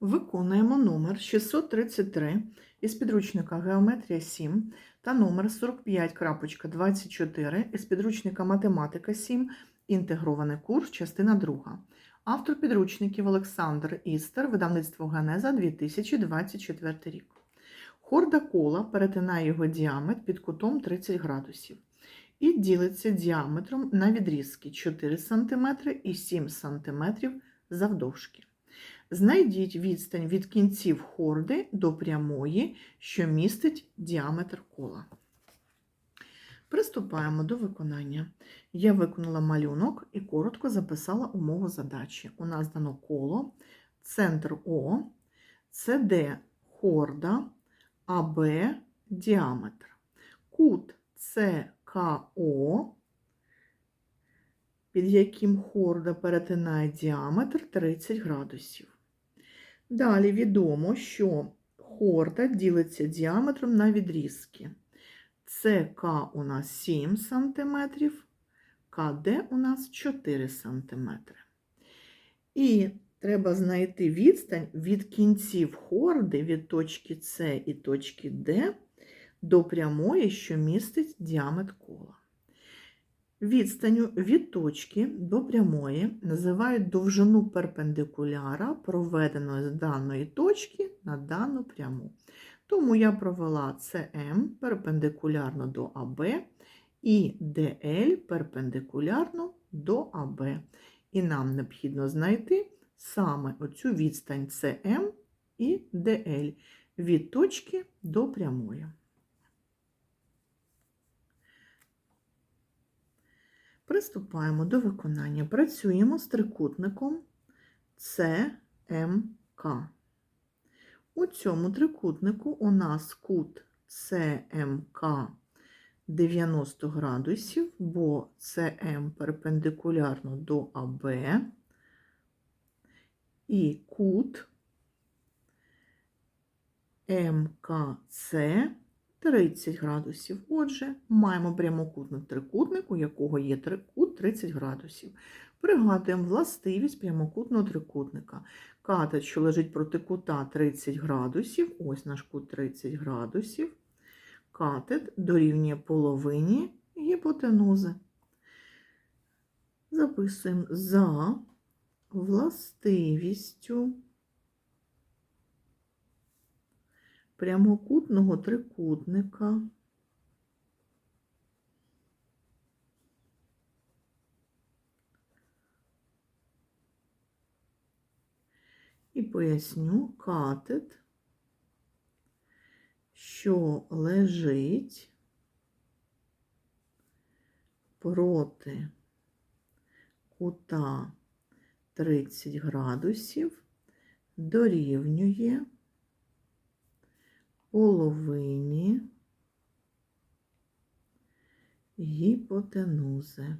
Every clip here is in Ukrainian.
Виконуємо номер 633 із підручника Геометрія 7 та номер 45.24 із підручника Математика 7, інтегрований курс, частина 2. Автор підручників Олександр Істер, видавництво Генеза 2024 рік. Хорда кола перетинає його діаметр під кутом 30 градусів і ділиться діаметром на відрізки 4 см і 7 см завдовжки. Знайдіть відстань від кінців хорди до прямої, що містить діаметр кола. Приступаємо до виконання. Я виконала малюнок і коротко записала умову задачі. У нас дано коло, центр О, СД хорда, АБ діаметр. Кут СКО, під яким хорда перетинає діаметр 30 градусів. Далі відомо, що хорда ділиться діаметром на відрізки. СК у нас 7 см, КД у нас 4 см. І треба знайти відстань від кінців хорди від точки С і точки Д до прямої, що містить діаметр кола. Відстанню від точки до прямої називають довжину перпендикуляра, проведеної з даної точки на дану пряму. Тому я провела CM перпендикулярно до АБ і DL перпендикулярно до АБ. І нам необхідно знайти саме оцю відстань CM і DL від точки до прямої. Приступаємо до виконання. Працюємо з трикутником ЦМК. У цьому трикутнику у нас кут ЦМК 90 градусів, бо ЦМ перпендикулярно до АБ, і кут МКЦ 30 градусів. Отже, маємо прямокутний трикутник, у якого є кут 30 градусів. Пригадуємо властивість прямокутного трикутника. Катет, що лежить проти кута 30 градусів, ось наш кут 30 градусів. Катет дорівнює половині гіпотенузи. Записуємо за властивістю прямокутного трикутника. І поясню катет, що лежить проти кута 30 градусів, дорівнює половині гіпотенузи.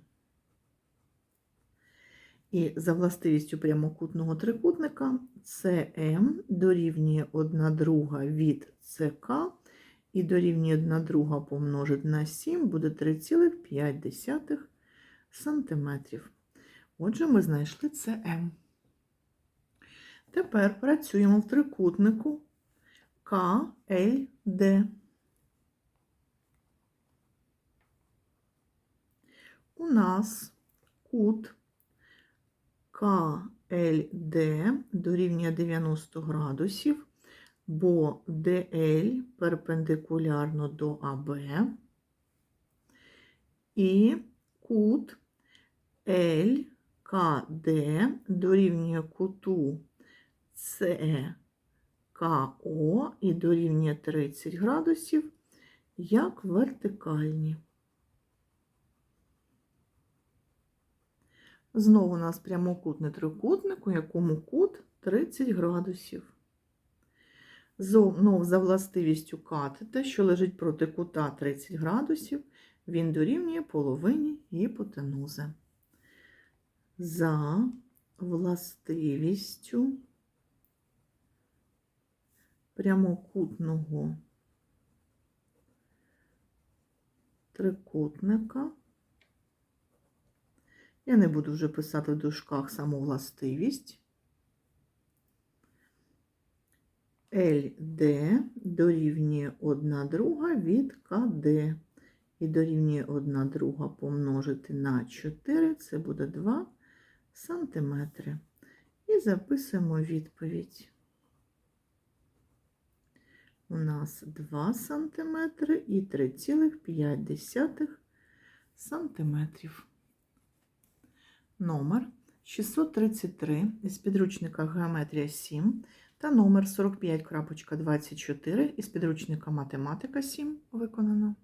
І за властивістю прямокутного трикутника СМ дорівнює 1 друга від СК і дорівнює 1 друга помножити на 7 буде 3,5 см. Отже, ми знайшли СМ. Тепер працюємо в трикутнику КЛД. У нас кут КЛД дорівнює 90 градусів, бо ДЛ перпендикулярно до АБ і кут ЛКД дорівнює куту СКО і дорівнює 30 градусів як вертикальні. Знову у нас прямокутний трикутник, у якому кут 30 градусів. Знов за властивістю катета, що лежить проти кута 30 градусів, він дорівнює половині гіпотенузи. За властивістю прямокутного трикутника. Я не буду вже писати в дужках саму властивість. LD дорівнює 1 друга від КД. І дорівнює 1 друга помножити на 4, це буде 2 сантиметри. І записуємо відповідь. У нас 2 сантиметри і 3,5 сантиметрів. Номер 633 із підручника Геометрія 7 та номер 45.24 із підручника Математика 7 виконано.